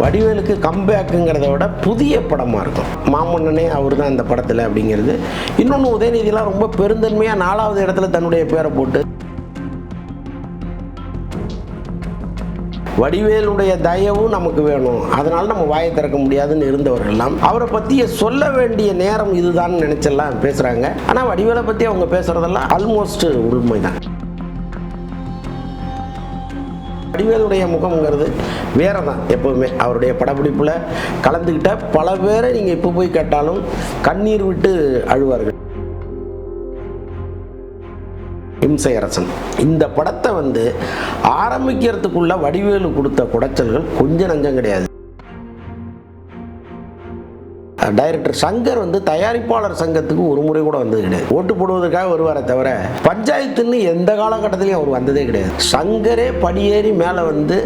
வடிவேலுக்கு கம்பேக்குங்கிறத விட புதிய படமாக இருக்கும். மாமன்னனே அவர் தான் இந்த படத்தில் அப்படிங்கிறது. இன்னொன்று உதயநிதியெலாம் ரொம்ப பெருந்தன்மையாக நாலாவது இடத்துல தன்னுடைய பேரை போட்டு வடிவேலுடைய தயவும் நமக்கு வேணும். அதனால நம்ம வாயை திறக்க முடியாதுன்னு இருந்தவர்கள்லாம் அவரை பற்றிய சொல்ல வேண்டிய நேரம் இதுதான் நினைச்செல்லாம் பேசுகிறாங்க ஆனால் வடிவேலை பற்றி அவங்க பேசுகிறதெல்லாம் ஆல்மோஸ்ட் உண்மைதான். வடிவேலுடைய முகம்ங்கிறது வேற தான் எப்போவுமே அவருடைய படப்பிடிப்பில் கலந்துக்கிட்ட பல பேரை நீங்கள் இப்போ போய் கேட்டாலும் கண்ணீர் விட்டு அழுவார்கள். இம்சை அரசன் இந்த படத்தை வந்து ஆரம்பிக்கிறதுக்குள்ள வடிவேலு கொடுத்த குடைச்சல்கள் கொஞ்சம் நஞ்சம் கிடையாது. டைரக்டர் சங்கர் வந்து தயாரிப்பாளர் சங்கத்துக்கு ஒரு முறை கூட வந்தது கிடையாது. ஓட்டு போடுவதற்காக வருவாரே தவிர பஞ்சாயத்துன்னு எந்த காலகட்டத்திலையும் அவர் வந்ததே கிடையாது. சங்கரே படியேறி மேலே வந்து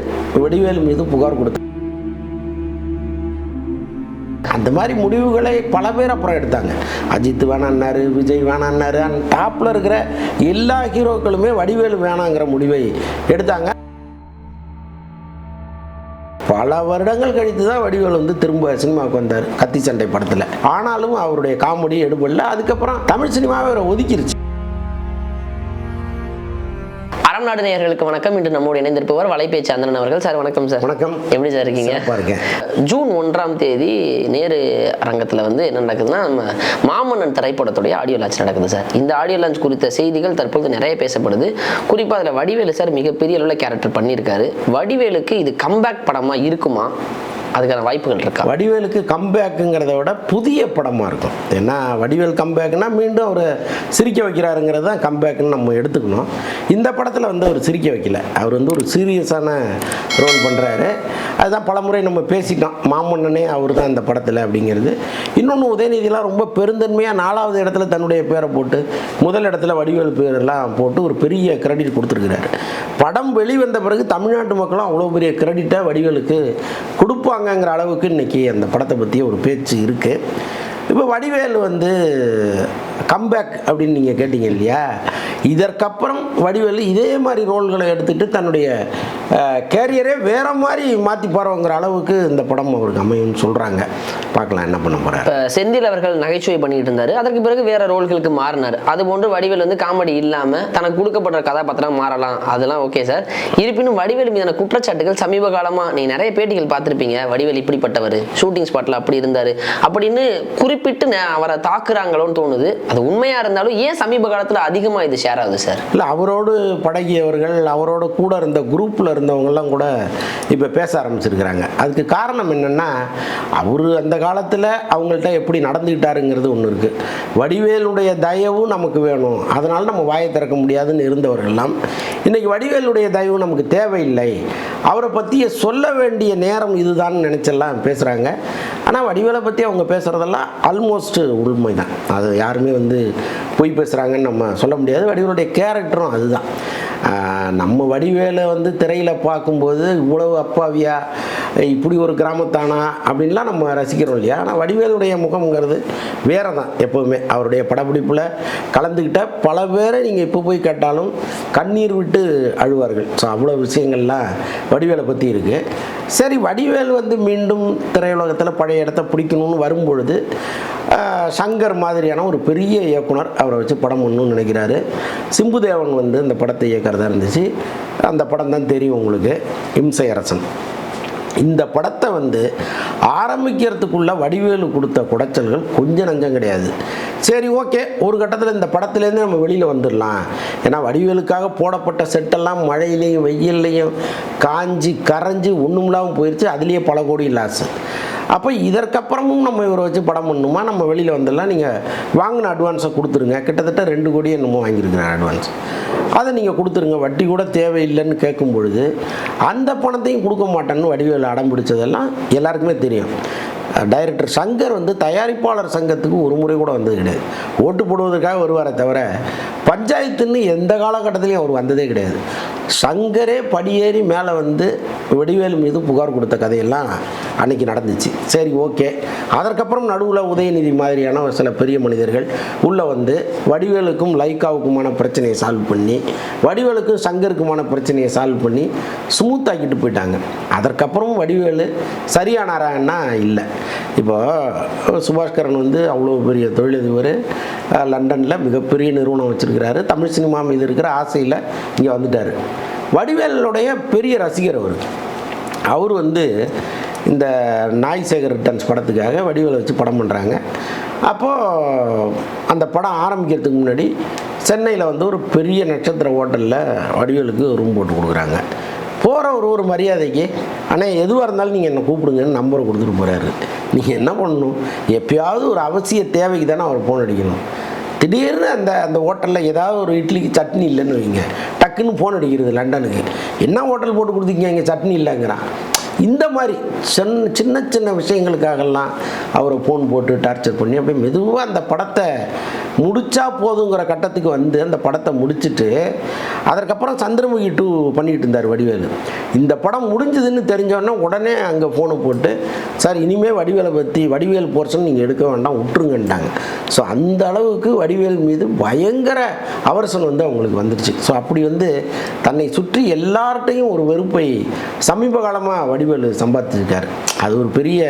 வடிவேலு மீது புகார் கொடுத்தார் அந்த மாதிரி முடிவுகளை பல பேர் அப்புறம் எடுத்தாங்க. அஜித் வேணான்னாரு விஜய் வேணான்னாரு டாப்பில் இருக்கிற எல்லா ஹீரோக்களுமே வடிவேலு வேணாங்கிற முடிவை எடுத்தாங்க. பல வருடங்கள் கழித்து தான் வடிவேல் வந்து திரும்ப சினிமாவுக்கு வந்தார் கத்தி சண்டை படத்தில். ஆனாலும் அவருடைய காமெடி எடுபடல. அதுக்கப்புறம் தமிழ் சினிமாவை அவரை ஒதுக்கிருச்சு. நாடு நேயர்களுக்கு வணக்கம். இன்று நம்மோடு இணைந்திருப்பவர் வலைபேச்சு அந்தனன் அவர்கள். சார் வணக்கம் சார். வணக்கம். எப்படி சார் இருக்கீங்க. ஜூன் ஒன்றாம் தேதி நேரு அரங்கத்தில் வந்து என்ன நடக்குதுன்னா நம்ம மாமன்னன் திரைப்படத்துடைய ஆடியோ லான்ச் நடக்குது சார். இந்த ஆடியோ லான்ச் குறித்த செய்திகள் தற்போது நிறைய பேசப்படுது. குறிப்பாக அதில் வடிவேலு சார் மிகப்பெரிய அளவில் கேரக்டர் பண்ணியிருக்காரு. வடிவேலுக்கு இது கம்பேக் படமாக இருக்குமா? அதுக்கான வாய்ப்புகள் இருக்கா? வடிவேலுக்கு கம்பேக்குங்கிறத விட புதிய படமாக இருக்கும். ஏன்னா வடிவேல் கம்பேக்னா மீண்டும் அவர் சிரிக்க வைக்கிறாருங்கிறது தான் கம்பேக்குன்னு நம்ம எடுத்துக்கணும். இந்த படத்தில் வந்து அவர் சிரிக்க வைக்கல. அவர் வந்து ஒரு சீரியஸான ரோல் பண்ணுறாரு அதுதான் பலமுறை நம்ம பேசிட்டோம். மாமன்னனே அவர் தான் இந்த படத்தில் அப்படிங்கிறது. இன்னொன்று உதயநிதிலாம் ரொம்ப பெருந்தன்மையாக நாலாவது இடத்துல தன்னுடைய பேரை போட்டு முதல் இடத்துல வடிவேல் பேரெல்லாம் போட்டு ஒரு பெரிய கிரெடிட் கொடுத்துருக்கிறாரு. படம் வெளிவந்த பிறகு தமிழ்நாட்டு மக்களும் அவ்வளோ பெரிய கிரெடிட்டை வடிவேலுக்கு கொடுப்பாங்க. கொடுப்பாங்கங்கிற அளவுக்கு இன்னைக்கு அந்த படத்தை பற்றி ஒரு பேச்சு இருக்குது இப்போ வடிவேல் வந்து கம்பேக் அப்படின்னு நீங்கள் கேட்டீங்க இல்லையா? இதற்கப்புறம் வடிவேலு இதே மாதிரி ரோல்களை எடுத்துட்டு தன்னுடைய கேரியரே வேற மாதிரி மாற்றி போகிறவங்கிற அளவுக்கு இந்த படம் அவருக்கு அமையும்னு சொல்கிறாங்க பார்க்கலாம் என்ன பண்ண போகிறார் இப்போ செந்தில் அவர்கள் நகைச்சுவை பண்ணிகிட்டு இருந்தார். அதற்கு பிறகு வேற ரோல்களுக்கு மாறினார். அது போன்று வடிவேல் வந்து காமெடி இல்லாமல் தனக்கு கொடுக்கப்படுற கதாபாத்திரம் மாறலாம். அதெல்லாம் ஓகே சார் இருப்பினும் வடிவேல் மீதான குற்றச்சாட்டுகள் சமீப காலமாக நீங்க நிறைய பேட்டிகள் பார்த்துருப்பீங்க. வடிவேல் இப்படிப்பட்டவர். ஷூட்டிங் ஸ்பாட்டில் அப்படி இருந்தார். அப்படின்னு குறிப்பிட்டு அவரை தாக்குறாங்களோன்னு தோணுது. அது உண்மையாக இருந்தாலும் ஏன் சமீப காலத்தில் அதிகமாக இது ஷேர் யாராவது சார்? இல்லை அவரோடு பழகியவர்கள் அவரோட கூட இருந்த குரூப்பில் இருந்தவங்கெல்லாம் கூட இப்போ பேச ஆரம்பிச்சிருக்கிறாங்க. அதுக்கு காரணம் என்னென்னா அவர் அந்த காலத்தில் அவங்கள்ட்ட எப்படி நடந்துக்கிட்டாருங்கிறது ஒன்று இருக்குது வடிவேலுடைய தயவும் நமக்கு வேணும். அதனால் நம்ம வாயை திறக்க முடியாதுன்னு இருந்தவர்கள்லாம் இன்றைக்கி வடிவேலுடைய தயவு நமக்கு தேவையில்லை. அவரை பற்றிய சொல்ல வேண்டிய நேரம் இதுதான் நினச்செல்லாம் பேசுகிறாங்க ஆனால் வடிவேலை பற்றி அவங்க பேசுகிறதெல்லாம் ஆல்மோஸ்ட் உண்மை தான் அது யாருமே வந்து பொய் பேசுகிறாங்கன்னு நம்ம சொல்ல முடியாது. வடிவேலுடைய கேரக்டரும் அதுதான். நம்ம வடிவேலை வந்து திரையில் பார்க்கும்போது இவ்வளவு அப்பாவியா இப்படி ஒரு கிராமத்தானா? அப்படின்லாம் நம்ம ரசிக்கிறோம் இல்லையா? ஆனால் வடிவேலுடைய முகம்ங்கிறது வேறு தான் எப்போவுமே. அவருடைய படப்பிடிப்பில் கலந்துக்கிட்ட பல பேரை நீங்கள் இப்போ போய் கேட்டாலும் கண்ணீர் விட்டு அழுவார்கள். ஸோ அவ்வளோ விஷயங்கள்லாம் வடிவேலை பற்றி இருக்குது சரி வடிவேல் வந்து மீண்டும் திரையுலகத்தில் பழைய இடத்த பிடிக்கணும்னு வரும்பொழுது சங்கர் மாதிரியான ஒரு பெரிய இயக்குனர் அவரை வச்சு படம் பண்ணணும்னு நினைக்கிறாரு. சிம்புதேவன் வந்து இந்த படத்தை இயக்கிறதா இருந்துச்சு. அந்த படம் தான் தெரியும் உங்களுக்கு. இம்சை அரசன். இந்த படத்தை வந்து ஆரம்பிக்கிறதுக்குள்ளே வடிவேலு கொடுத்த குடைச்சல்கள் கொஞ்சம் நஞ்சம் கிடையாது. சரி ஓகே. ஒரு கட்டத்தில் இந்த படத்துலேருந்து நம்ம வெளியில் வந்துடலாம் ஏன்னா வடிவேலுக்காக போடப்பட்ட செட்டெல்லாம் மழையிலையும் வெயில்லையும் காஞ்சி கரைஞ்சி ஒன்றுமில்லாமல் போயிடுச்சு அதுலேயே பல கோடி லாஸ் அப்போ இதற்கப்புறமும் நம்ம இவரை வச்சு படம் பண்ணணுமா? நம்ம வெளியில் வந்துடலாம் நீங்கள் வாங்கின அட்வான்ஸை கொடுத்துருங்க. கிட்டத்தட்ட ரெண்டு கோடி என்னமோ வாங்கியிருக்கிறேன் அட்வான்ஸ் அதை நீங்கள் கொடுத்துருங்க. வட்டி கூட தேவையில்லைன்னு கேட்கும் பொழுது அந்த பணத்தையும் கொடுக்க மாட்டேன்னு வடிவேல் அடம் பிடிச்சதெல்லாம் எல்லாருக்குமே தெரியும். டைரக்டர் சங்கர் வந்து தயாரிப்பாளர் சங்கத்துக்கு ஒரு முறை கூட வந்தது கிடையாது. ஓட்டு போடுவதற்காக வருவாரே தவிர பஞ்சாயத்துன்னு எந்த காலகட்டத்திலையும் அவர் வந்ததே கிடையாது. சங்கரே படியேறி மேலே வந்து வெடிவேலு மீது புகார் கொடுத்த கதையெல்லாம் அன்னைக்கு நடந்துச்சு. சரி ஓகே. அதற்கப்புறம் நடுவில் உதயநிதி மாதிரியான ஒரு சில பெரிய மனிதர்கள் உள்ளே வந்து வடிவேலுக்கும் லைக்காவுக்குமான பிரச்சனையை சால்வ் பண்ணி வடிவேலுக்கும் சங்கருக்குமான பிரச்சனையை சால்வ் பண்ணி ஸ்மூத் ஆக்கிட்டு போயிட்டாங்க. அதற்கப்புறம் வடிவேலு சரியானாரான்னா இல்லை. இப்போ சுபாஷ்கரன் வந்து அவ்வளோ பெரிய தொழிலதிபர். லண்டனில் மிகப்பெரிய நிறுவனம் வச்சுருக்கிறாரு. தமிழ் சினிமா மீது இருக்கிற ஆசையில் இங்கே வந்துட்டார். வடிவேலுடைய பெரிய ரசிகர் அவர். அவர் வந்து இந்த நாய் சேகர் ரிட்டர்ன்ஸ் படத்துக்காக வடிவேலை வச்சு படம் பண்ணுறாங்க அப்போது அந்த படம் ஆரம்பிக்கிறதுக்கு முன்னாடி சென்னையில் வந்து ஒரு பெரிய நட்சத்திர ஹோட்டலில் வடிவேலுக்கு ரூம் போட்டு கொடுக்குறாங்க. போகிற ஒரு ஒரு மரியாதைக்கு ஆனால் எதுவாக இருந்தாலும் நீங்கள் என்னை கூப்பிடுங்கன்னு நம்பரை கொடுத்துட்டு போகிறாரு நீங்கள் என்ன பண்ணணும்? எப்பயாவது ஒரு அவசிய தேவைக்கு தானே அவர் ஃபோன் அடிக்கணும். திடீர்னு அந்த அந்த ஹோட்டலில் ஏதாவது ஒரு இட்லிக்கு சட்னி இல்லைன்னு வைங்க. டக்குன்னு ஃபோன் அடிக்கிறது லண்டனுக்கு. என்ன ஹோட்டல் போட்டு கொடுத்தீங்க? இங்கே சட்னி இல்லைங்கிறான். இந்த மாதிரி சின்ன சின்ன சின்ன விஷயங்களுக்காகலாம் அவரை ஃபோன் போட்டு டார்ச்சர் பண்ணி அப்படியே மெதுவாக அந்த படத்தை முடிச்சா போதுங்கிற கட்டத்துக்கு வந்து அந்த படத்தை முடிச்சுட்டு அதற்கப்புறம் சந்திரமுகி டூ பண்ணிட்டு இருந்தார் வடிவேலு. இந்த படம் முடிஞ்சதுன்னு தெரிஞ்சோடனே உடனே அங்கே ஃபோனை போட்டு சார் இனிமேல் வடிவேலை பற்றி வடிவேல் போர்ஷன் நீங்கள் எடுக்க வேண்டாம் விட்டுருங்கன்ட்டாங்க. ஸோ அந்த அளவுக்கு வடிவேல் மீது பயங்கர அவர்சன் வந்து அவங்களுக்கு வந்துருச்சு. ஸோ அப்படி வந்து தன்னை சுற்றி எல்லார்ட்டையும் ஒரு வெறுப்பை சமீப காலமாக வடிவேலு சம்பாதிச்சிருக்காரு. அது ஒரு பெரிய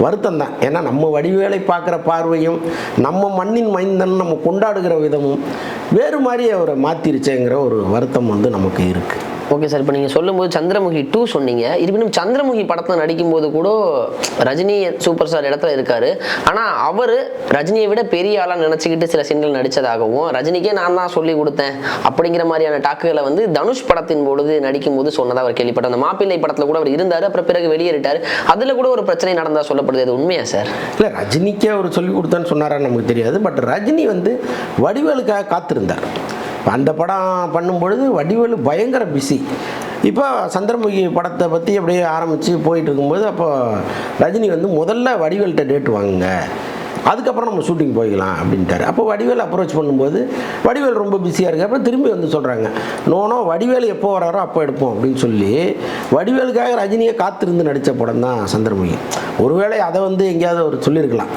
வருத்தம் தான் ஏன்னா நம்ம வடிவேலை பார்க்குற பார்வையும் நம்ம மண்ணின் மைந்தன் நம்ம கொண்டாடுகிற விதமும் வேறு மாதிரி அவரை மாற்றிருச்சேங்கிற ஒரு வருத்தம் வந்து நமக்கு இருக்குது ஓகே சார் இப்போ நீங்கள் சொல்லும்போது சந்திரமுகி டூ சொன்னீங்க. இருப்பினும் சந்திரமுகி படத்தில் நடிக்கும்போது கூட ரஜினி சூப்பர் ஸ்டார் இடத்துல இருக்காரு. ஆனால் அவர் ரஜினியை விட பெரிய ஆளாக நினச்சிக்கிட்டு சில சீன்கள் நடித்ததாகவும் ரஜினிக்கே நான் தான் சொல்லி கொடுத்தேன் அப்படிங்கிற மாதிரியான டாக்குகளை வந்து தனுஷ் படத்தின் பொழுது நடிக்கும்போது சொன்னதாக அவர் கேள்விப்பட்டார் அந்த மாப்பிள்ளை படத்தில் கூட அவர் இருந்தார் அப்புறம் பிறகு வெளியேறிட்டார். அதில் கூட ஒரு பிரச்சனை நடந்தால் சொல்லப்படுது. அது உண்மையா சார் இல்லை ரஜினிக்கே அவர் சொல்லி கொடுத்தான்னு சொன்னாரான்னு நமக்கு தெரியாது. பட் ரஜினி வந்து வடிவேலுக்காக காத்திருந்தார். அந்த படம் பண்ணும்பொழுது வடிவேலு பயங்கர பிஸி இப்போ சந்திரமுகி படத்தை பற்றி அப்படியே ஆரம்பித்து போயிட்டு இருக்கும்போது அப்போ ரஜினி வந்து முதல்ல வடிவேல்கிட்ட டேட் வாங்குங்க. அதுக்கப்புறம் நம்ம ஷூட்டிங் போய்க்கலாம் அப்படின்ட்டாரு. அப்போ வடிவேல் அப்ரோச் பண்ணும்போது வடிவேல் ரொம்ப பிஸியாக இருக்குது அப்புறம் திரும்பி வந்து சொல்கிறாங்க நோனோ வடிவேல் எப்போ வராரோ அப்போ எடுப்போம் அப்படின்னு சொல்லி வடிவேலுக்காக ரஜினியை காத்திருந்து நடித்த படம் தான் சந்திரமுகி. ஒருவேளை அதை வந்து எங்கேயாவது ஒரு சொல்லியிருக்கலாம்.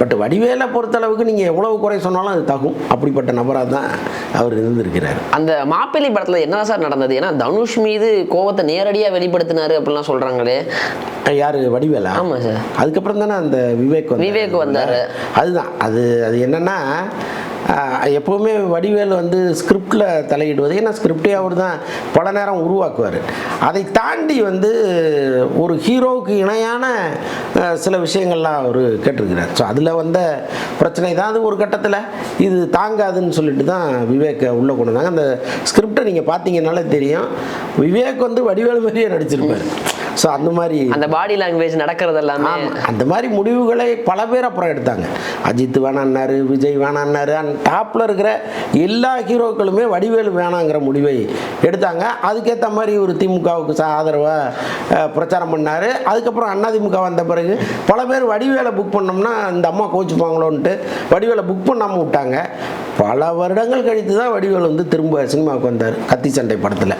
பட் வடிவேலை பொறுத்தளவுக்கு நீங்கள் எவ்வளவு குறை சொன்னாலும் அது தகும். அப்படிப்பட்ட நபராக தான் அவர் இருந்திருக்கிறார். அந்த மாப்பிள்ளை படத்தில் என்ன சார் நடந்தது? ஏன்னா தனுஷ் மீது கோவத்தை நேரடியாக வெளிப்படுத்தினாரு அப்படிலாம் சொல்கிறாங்களே யார்? வடிவேலா? ஆமாம் சார். அதுக்கப்புறம் தானே அந்த விவேக். விவேக் வந்தாரு. அதுதான். அது அது என்னன்னா எப்போவுமே வடிவேல் வந்து ஸ்கிரிப்டில் தலையிடுவது. ஏன்னா ஸ்கிரிப்டே அவர் தான் பல நேரம் உருவாக்குவார். அதை தாண்டி வந்து ஒரு ஹீரோவுக்கு இணையான சில விஷயங்கள்லாம் அவர் கேட்டிருக்கிறார். ஸோ அதில் வந்த பிரச்சனை தான் அது ஒரு கட்டத்தில். இது தாங்காதுன்னு சொல்லிட்டு தான் விவேக்கை உள்ளே கொண்டு வந்தாங்க. அந்த ஸ்கிரிப்டை நீங்கள் பார்த்தீங்கன்னாலே தெரியும். விவேக் வந்து வடிவேல் மாதிரியே நடிச்சிருப்பார். ஸோ அந்த மாதிரி அந்த பாடி லாங்குவேஜ் நடக்கிறது எல்லாமே. அந்த மாதிரி முடிவுகளை பல பேர் அப்புறம் எடுத்தாங்க. அஜித் வேணான்னாரு விஜய் வேணான்னாரு டாப்பில் இருக்கிற எல்லா ஹீரோக்களுமே வடிவேலு வேணாங்கிற முடிவை எடுத்தாங்க. அதுக்கேற்ற மாதிரி ஒரு திமுகவுக்கு ச ஆதரவாக பிரச்சாரம் பண்ணார். அதுக்கப்புறம் அதிமுக வந்த பிறகு பல பேர் வடிவேலை புக் பண்ணோம்னா இந்த அம்மா கோச்சுப்பாங்களோன்ட்டு வடிவேலை புக் பண்ணாமல் விட்டாங்க. பல வருடங்கள் கழித்து தான் வடிவேல் வந்து திரும்ப சினிமாவுக்கு வந்தார் கத்தி சண்டை படத்தில்.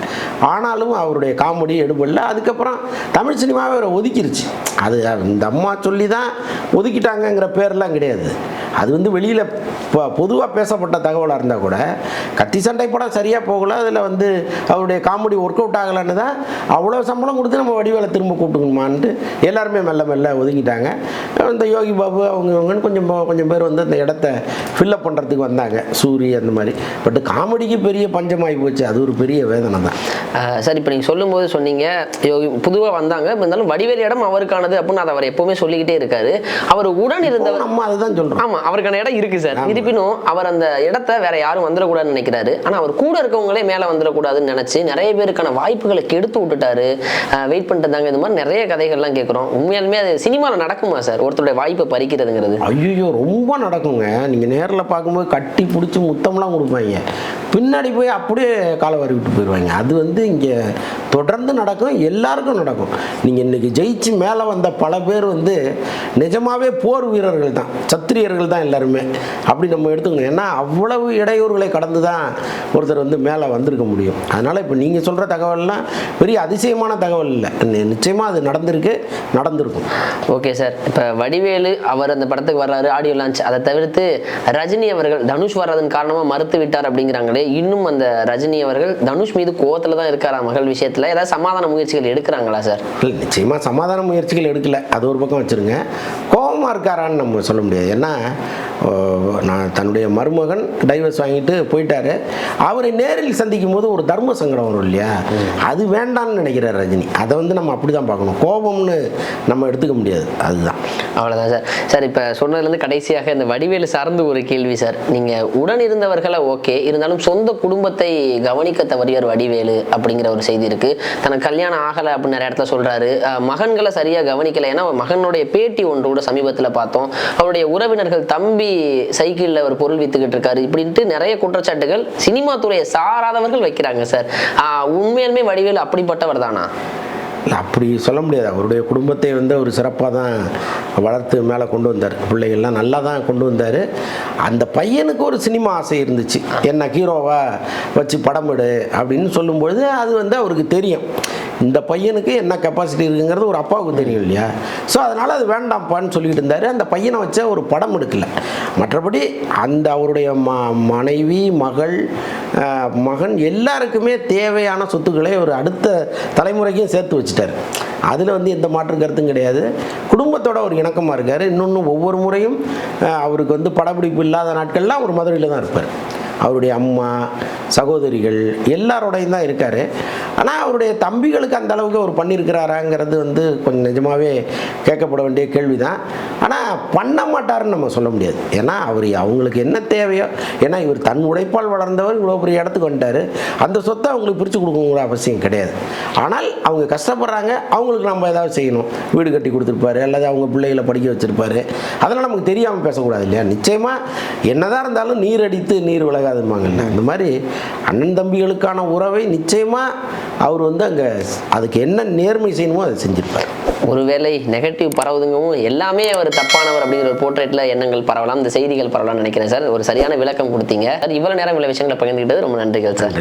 ஆனாலும் அவருடைய காமெடி எடுபடல. அதுக்கப்புறம் தமிழ் சினிமாவை அவரை ஒதுக்கிருச்சு. அது இந்த அம்மா சொல்லி தான் ஒதுக்கிட்டாங்கங்கிற பேர்லாம் கிடையாது. அது வந்து வெளியில் இப்போ பொதுவாக பேசப்பட்ட தகவலாக இருந்தால் கூட கத்தி சண்டை படம் சரியாக போகல அதில் வந்து அவருடைய காமெடி ஒர்க் அவுட் ஆகலைன்னு தான் அவ்வளோ சம்பளம் கொடுத்து நம்ம வடிவேலை திரும்ப கூப்பிட்டுக்கணுமான்ட்டு எல்லாருமே மெல்ல மெல்ல ஒதுங்கிட்டாங்க. இந்த யோகி பாபு அவங்க இவங்கன்னு கொஞ்சம் கொஞ்சம் பேர் வந்து அந்த இடத்த ஃபில்லப் பண்ணுறதுக்கு வந்தாங்க. சூரி அந்த மாதிரி. பட் காமெடிக்கு பெரிய பஞ்சமாகி போச்சு. அது ஒரு பெரிய வேதனை தான். சார் இப்போ நீங்கள் சொல்லும்போது சொன்னீங்க யோகி பொதுவாக வந்தாங்க. இருந்தாலும் வடிவேல் இடம் அவருக்கானது அப்படின்னு அதை அவர் எப்பவுமே சொல்லிக்கிட்டே இருக்காரு. அவர் உடன் இருந்தவர் நம்ம அதுதான் சொல்கிறோம் ஆமா அவருக்கான இடம் இருக்கு சார். இருப்பினும் அவர் அந்த இடத்த வேற யாரும் வந்துடக்கூடாதுன்னு நினைக்கிறாரு. ஆனா அவர் கூட இருக்கவங்களே மேல வந்துடக்கூடாதுன்னு நினைச்சு நிறைய பேருக்கான வாய்ப்புகளை கெடுத்து விட்டுட்டாரு. வெயிட் பண்ணிட்டு இருந்தாங்க. இந்த மாதிரி நிறைய கதைகள்லாம் கேட்குறோம் உண்மையாலுமே அது சினிமாவில் நடக்குமா சார்? ஒருத்தருடைய வாய்ப்பை பறிக்கிறதுங்கிறது. ஐயோ ரொம்ப நடக்குங்க. நீங்கள் நேரில் பார்க்கும்போது கட்டி பிடிச்சி முத்தம்லாம் கொடுப்பாங்க. பின்னாடி போய் அப்படியே காலை வாரி விட்டு போயிடுவாங்க அது வந்து இங்கே தொடர்ந்து நடக்கும். எல்லாருக்கும் நடக்கும். நீங்கள் இன்றைக்கி ஜெயிச்சு மேலே வந்த பல பேர் வந்து நிஜமாகவே போர் வீரர்கள் தான். சத்திரியர்கள் தான் எல்லாருமே. அப்படி நம்ம எடுத்துக்கணும். ஏன்னா அவ்வளவு இடையூறுகளை கடந்து தான் ஒருத்தர் வந்து மேலே வந்திருக்க முடியும். அதனால் இப்போ நீங்கள் சொல்கிற தகவல்லாம் பெரிய அதிசயமான தகவல் இல்லை. நிச்சயமாக அது நடந்திருக்கு நடந்திருக்கும். Okay sir. இப்போ வடிவேலு அவர் அந்த படத்துக்கு வர்றாரு ஆடியோ லான்ச். அதை தவிர்த்து ரஜினி அவர்கள் தனுஷ் வர்றதன் காரணமாக மறுத்து விட்டார் அப்படிங்கிறாங்களே இன்னும் அந்த ரஜினி அவர்கள் தனுஷ் மீது கோவத்தில் தான் இருக்காரா மகள் விஷயத்தில்? ஏதாவது சமாதான முயற்சிகள் எடுக்கிறாங்களா சார்? இல்லை நிச்சயமாக சமாதான முயற்சிகள் எடுக்கலை. அது ஒரு பக்கம் வச்சுருங்க. கோபமாக இருக்காரான்னு நம்ம சொல்ல முடியாது. ஏன்னா நான் தன்னுடைய மருமகன் டைவர்ஸ் வாங்கிட்டு போயிட்டாரு. அவரை நேரில் சந்திக்கும் போது ஒரு தர்ம சங்கடம் வரும் இல்லையா? அது வேண்டாம்னு நினைக்கிறார் ரஜினி. அதை வந்து நம்ம அப்படி தான் பார்க்கணும். கோபம்னு நம்ம எடுத்துக்க முடியாது. அதுதான். அவ்வளோதான் சார். சார் இப்போ சொன்னதுலேருந்து கடைசியாக இந்த வடிவேலு சார்ந்து ஒரு கேள்வி சார். நீங்கள் உடன் இருந்தவர்களை ஓகே இருந்தாலும் சொந்த குடும்பத்தை கவனிக்க தவறியவர் வடிவேலு அப்படிங்கிற ஒரு செய்தி இருக்குது தனக்கு கல்யாணம் ஆகலை அப்படின்னு நிறைய இடத்துல சொல்கிறாரு மகன்களை சரியாக கவனிக்கலை. ஏன்னா மகனுடைய பேட்டி ஒன்று கூட சமீபத்தில் பார்த்தோம். அவருடைய உறவினர்கள் தம்பி சைக்கிளில் ஒரு பொருள் வித்துக்கிட்டு இருக்காரு இப்படின்ட்டு நிறைய குற்றச்சாட்டுகள் சினிமா துறையை சாராதவர்கள் வைக்கிறாங்க சார் உண்மையுமே உண்மையாலுமே வடிவேலு அப்படிப்பட்டவர் தானா? இல்லை அப்படி சொல்ல முடியாது. அவருடைய குடும்பத்தை வந்து அவர் சிறப்பாக தான் வளர்த்து மேலே கொண்டு வந்தார். பிள்ளைகள்லாம் நல்லா தான் கொண்டு வந்தார். அந்த பையனுக்கு ஒரு சினிமா ஆசை இருந்துச்சு. என்ன ஹீரோவா வச்சு படம் எடு அப்படின்னு சொல்லும்பொழுது அது வந்து அவருக்கு தெரியும். இந்த பையனுக்கு என்ன கெப்பாசிட்டி இருக்குங்கிறது ஒரு அப்பாவுக்கு தெரியும் இல்லையா? ஸோ அதனால் அது வேண்டாம்ப்பான்னு சொல்லிட்டு இருந்தார். அந்த பையனை வச்ச ஒரு படம் எடுக்கல. மற்றபடி அந்த அவருடைய ம மனைவி மகள் மகன் எல்லாருக்குமே தேவையான சொத்துக்களை ஒரு அடுத்த தலைமுறைக்கும் சேர்த்து வச்சுட்டார். அதில் வந்து எந்த மாற்று கருத்தும் கிடையாது. குடும்பத்தோட ஒரு இணக்கமாக இருக்கார். இன்னொன்று ஒவ்வொரு முறையும் அவருக்கு வந்து படப்பிடிப்பு இல்லாத நாட்கள்லாம் அவர் மதுரையில் தான் இருப்பார். அவருடைய அம்மா சகோதரிகள் எல்லாரோடையும் தான் இருக்கார். ஆனால் அவருடைய தம்பிகளுக்கு அந்த அளவுக்கு அவர் பண்ணியிருக்கிறாராங்கிறது வந்து கொஞ்சம் நிஜமாகவே கேட்கப்பட வேண்டிய கேள்வி தான் ஆனால் பண்ண மாட்டாருன்னு நம்ம சொல்ல முடியாது. ஏன்னா அவர் அவங்களுக்கு என்ன தேவையோ ஏன்னா இவர் தன் உழைப்பால் வளர்ந்தவர் இவ்வளோ பெரிய இடத்துக்கு வந்துட்டார். அந்த சொத்தை அவங்களுக்கு பிரித்து கொடுக்கணுங்கிற அவசியம் கிடையாது. ஆனால் அவங்க கஷ்டப்படுறாங்க அவங்களுக்கு நம்ம ஏதாவது செய்யணும். வீடு கட்டி கொடுத்துருப்பாரு அல்லது அவங்க பிள்ளைகளை படிக்க வச்சுருப்பாரு. அதெல்லாம் நமக்கு தெரியாமல் பேசக்கூடாது இல்லையா? நிச்சயமாக என்னதான் இருந்தாலும் நீர் அடித்து நீர் விலகாதுமாங்கல்ல அந்த மாதிரி அண்ணன் தம்பிகளுக்கான உறவை நிச்சயமாக அவர் வந்து அங்கே அதுக்கு என்ன நேர்மை செய்யணுமோ அதை செஞ்சிருப்பார். ஒருவேளை நெகட்டிவ் பரவுதுங்கவும் எல்லாமே அவர் தப்பானவர் அப்படிங்கிற ஒரு போர்ட்ரேட்ல எண்ணங்கள் பரவலாம் இந்த செய்திகள் பரவலாம்னு நினைக்கிறேன் சார். ஒரு சரியான விளக்கம் கொடுத்தீங்க. சார் இவ்வளவு நேரம் இவ்வளவு விஷயங்களை பகிர்ந்துக்கிட்டது ரொம்ப நன்றிகள் சார்.